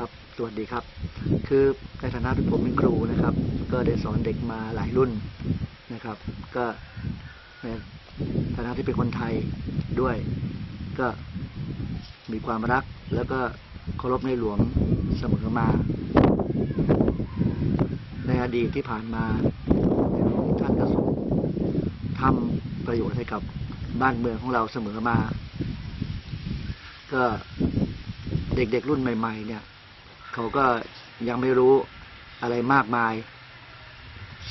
ครับ สวัสดีครับ คือในฐานะที่ผมเป็นครูนะครับ ก็ได้สอนเด็กมาหลายรุ่นนะครับ ก็ในฐานะที่เป็นคนไทยด้วย ก็มีความรักแล้วก็เคารพในหลวงเสมอมา ในอดีตที่ผ่านมาท่านก็ทรงทำประโยชน์ให้กับบ้านเมืองของเราเสมอมา ก็เด็กๆรุ่นใหม่ ๆ เนี่ย เขาก็ยังไม่รู้อะไรมากมาย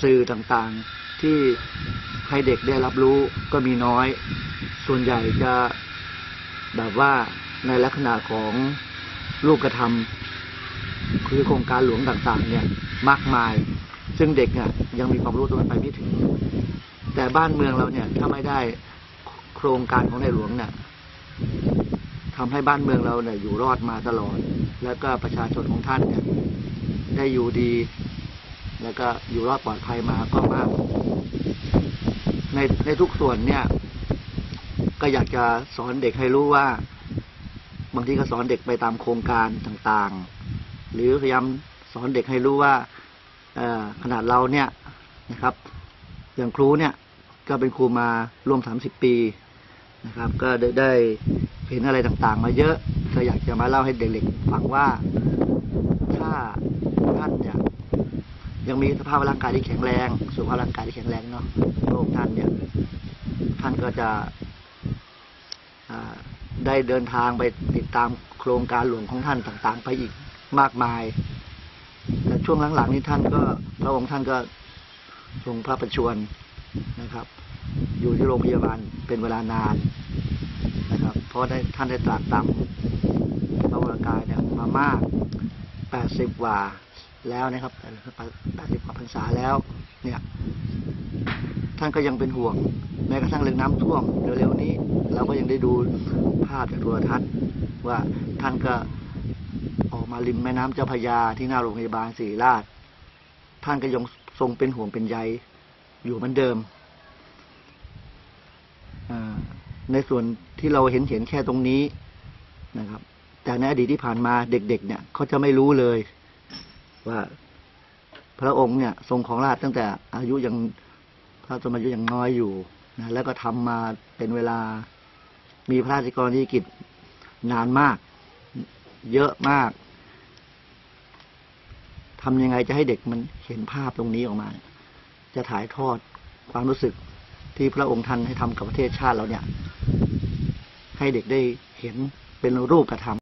สื่อต่างๆที่ให้เด็กได้รับรู้ก็มีน้อย ส่วนใหญ่จะแบบว่าในลักษณะของรูปกระทำคือโครงการหลวงต่างๆ เนี่ยมากมาย ซึ่งเด็กเนี่ยยังมีความรู้ตรงนั้นไปไม่ถึง แต่บ้านเมืองเราเนี่ยถ้าไม่ได้โครงการของในหลวงเนี่ยทำให้บ้านเมืองเราเนี่ยอยู่รอดมาตลอด แล้วก็ประชาชนของท่านเนี่ยได้อยู่ดี แล้วก็อยู่รอดปลอดภัยมาก็มาก ในในทุกส่วนเนี่ย ก็อยากจะสอนเด็กให้รู้ว่า บางทีก็สอนเด็กไปตามโครงการต่างๆ หรือพยายามสอนเด็กให้รู้ว่าขนาดเราเนี่ยนะครับ อย่างครูเนี่ยก็เป็นครูมาร่วมสามสิบปีนะครับ ก็ได้เห็นอะไรต่างๆ มาเยอะ ก็อยากจะมาเล่าให้เด็กๆฟังว่าถ้าท่านเนี่ยยังมีสภาพร่างกายที่แข็งแรงสุขภาพร่างกายที่แข็งแรงเนาะพระองค์ท่านเนี่ย ท่านก็จะได้เดินทางไปติดตามโครงการหลวงของท่านต่าง ๆ ไปอีกมากมาย แต่ช่วงหลังๆนี้ท่านก็พระองค์ท่านก็ทรงพระประชวรนะครับ อยู่ที่โรงพยาบาลเป็นเวลานาน นะครับ เพราะได้ท่านได้ตรัสตามพระวรากายเนี่ยมามากแปดสิบกว่าแล้วนะครับแปดสิบกว่าพรรษาแล้ว เนี่ย ท่านก็ยังเป็นห่วง แม้กระทั่งเรื่องน้ำท่วมเร็วๆนี้ เราก็ยังได้ดูภาพจากโทรทัศน์ว่าท่านก็ออกมาริมแม่น้ำเจ้าพยาที่หน้าโรงพยาบาลศิริราช ท่านก็ยังทรงเป็นห่วงเป็นใยอยู่เหมือนเดิมอ่า ในส่วนที่เราเห็นเห็นแค่ตรงนี้นะครับแต่ในอดีตที่ผ่านมาเด็ก ๆ เนี่ยเขาจะไม่รู้เลย ว่า พระองค์เนี่ย ทรงของราชตั้งแต่ อายุยังพระชนมายุยังน้อยอยู่นะแล้วก็ทำมาเป็นเวลา มีพระราชกรณียกิจนานมาก เยอะมากทำยังไงจะให้เด็กมันเห็นภาพตรงนี้ออกมา จะถ่ายทอดความรู้สึกที่พระองค์ท่านให้ทำกับประเทศชาติเราเนี่ย ให้เด็กได้เห็นเป็นรูปกระทำ